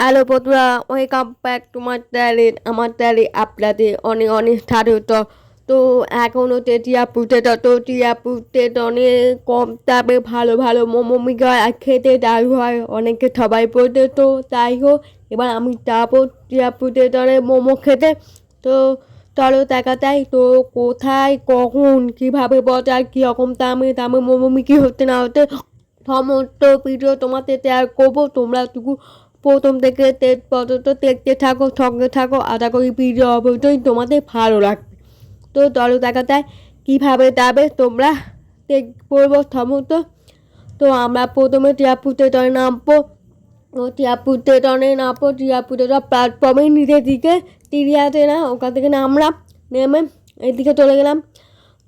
Hello বন্ধুরা welcome back to my channel আমার চ্যানেলে আপনাদের অনেক অনেক স্বাগত। তো এখন হচ্ছে তো টিয়াপুতে অনেক কম দামে ভালো ভালো মোমো মিগায় আর খেতে দারু হয়। অনেকে সবাই বলতে তো তাই হোক, এবার আমি যাব টিয়াপুতে অনেক মোমো খেতে। তো চলো দেখা যায় তো কোথায়, কখন, কীভাবে বজায় কীরকম দামে দামে মোমো মিকি হতে না হতে সমস্ত ভিডিও তোমাদের শেয়ার করব। তোমরা টুকু প্রথম থেকে তেজ পর্যন্ত দেখতে থাকো, সঙ্গে থাকো, আশা করি ভিডিও অবশ্যই তোমাদের ভালো লাগবে। তো চলো দেখা যায় কীভাবে যাবে, তোমরা পড়ব সমস্ত তো আমরা প্রথমে টিয়াপুতে টনে নামবো। ও টিয়াপুতে টনে নামবো, টিয়াপুতে প্ল্যাটফর্মে নিজের দিকে আছে না, ওখান থেকে নামলাম, নেমে এদিকে চলে গেলাম।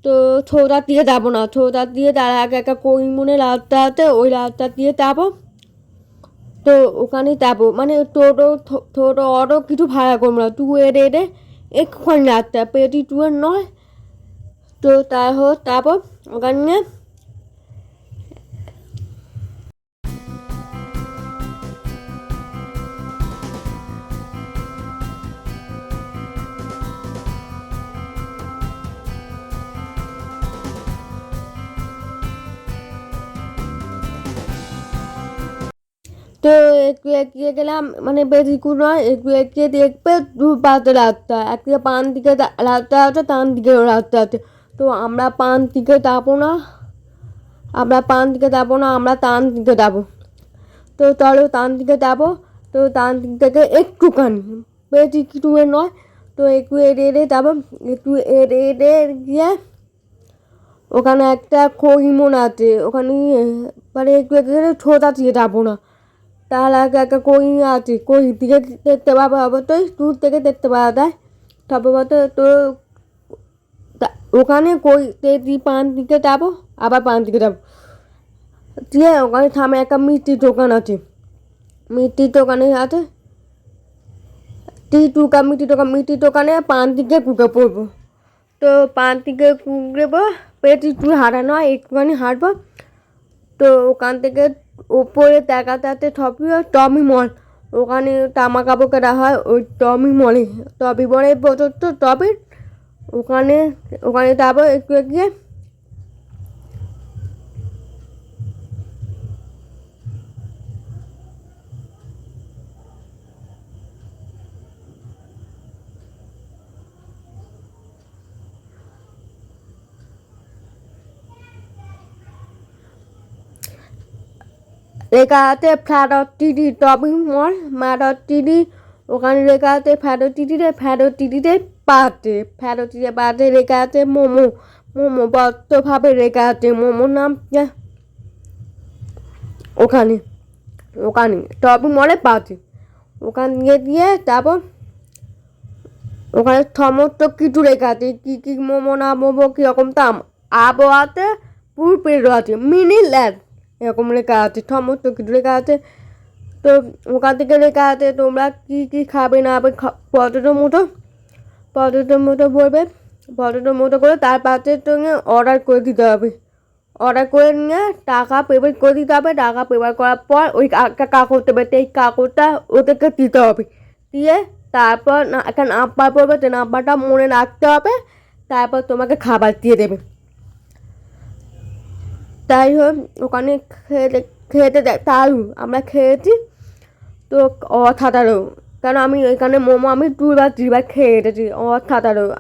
তো ছোটার দিকে যাব না ছোটার দিয়ে তার আগে একটা করিমুনের রাস্তা আছে, ওই রাস্তা দিয়ে যাব। তো ওখানে যাব। মানে টোটো টোটো, অটো কিছু ভাড়া করব না। টু এর এডে এক্ষণ রাস্তা পেটি টু এর নয়। তো তাই হোক তারপর ওখানে তো একটু এগিয়ে গেলাম মানে বেশিক্ষণ নয়, একটু এগিয়ে দেখবে দু পাশে রাস্তা, একদিকে পান দিকে রাস্তা আছে, ডান দিকে রাস্তা আছে। তো আমরা পান দিকে যাব না, আমরা পান দিকে যাব না, আমরা টান দিকে যাব। তো চলো টান দিকে যাব, তো টান দিক থেকে একটুখানি, বেশি কিছু নয়, তো একটু এড়ে এড়ে যাব, একটু এড়ে এড়ে গিয়ে ওখানে একটা করিমন আছে, ওখানে মানে একটু একটু ছোটা দিয়ে যাব না। তার আগে একটা কই আছে? কই? দিকে দেখতে পাবো অবশ্যই দূর থেকে দেখতে পাওয়া যায়। সম্ভবত তো ওখানে কই? তেজি পান দিকে যাব? আবার পান দিকে যাব। দিয়ে ওখানে সামনে একটা মিষ্টির দোকান আছে। মিষ্টির দোকানে আছে। টি টুকা মিষ্টির দোকান, মিষ্টির দোকানে পান দিকে কুকে পড়ব। তো পান দিকে কুকড়েবো পেটি টু হারানো হয়, একটুখানি হাঁটবো তো ওখান থেকে উপরে দেখাতে টপি টমি মল। ওখানে তামা কাপড় কেনা হয়, ওই টমি মলে। টপি মলে প্রদত্ত টপি ওখানে ওখানে তারপর একটু এগিয়ে লেখা আছে ফ্ল্যাট টিডি টপিং মল ম্যাডট টিডি ওখানে লেখা আছে ফ্যাটো টিডিতে ফ্যাটো টিডিতে পাতে ফ্যাটো টিডিতে পাতে লেখা আছে মোমো মোমো বদ্ধভাবে লেখা আছে মোমোর নাম কি? ওখানে ওখানে টপিং মলে পাতে ওখান দিয়ে দিয়ে তারপর ওখানে সমস্ত কিছু লেখা আছে কী কী মোমো না মোমো, কীরকম দাম? আবহাওয়াতে পুরো পেরো আছে মিনি ল্যান্ড। এরকম লেখা আছে সমস্ত কিছু লেখা আছে তো ওখান থেকে লেখা আছে তোমরা কী কী খাবে না খাবে? পটেটো মতো পটেটো মতো বলবে পটেটো মতো করে তার পাশের সঙ্গে অর্ডার করে দিতে হবে। অর্ডার করে নিয়ে টাকা পেমেন্ট করে দিতে হবে। টাকা পেমেন্ট করার পর ওই একটা কাগজ দেবে সেই কাগজটা ওদেরকে দিতে হবে। দিয়ে তারপর একটা নাম্বার পড়বে। সেই নাম্বারটা মনে রাখতে হবে। তারপর তোমাকে খাবার দিয়ে দেবে। তাই হোক, ওখানে খেতে খেতে দেয় তারু আমরা খেয়েছি। তো অসাধারণ। কারণ আমি ওইখানে মোমো, আমি দুবার, তিনবার খেয়ে এসেছি, অসাধারণ।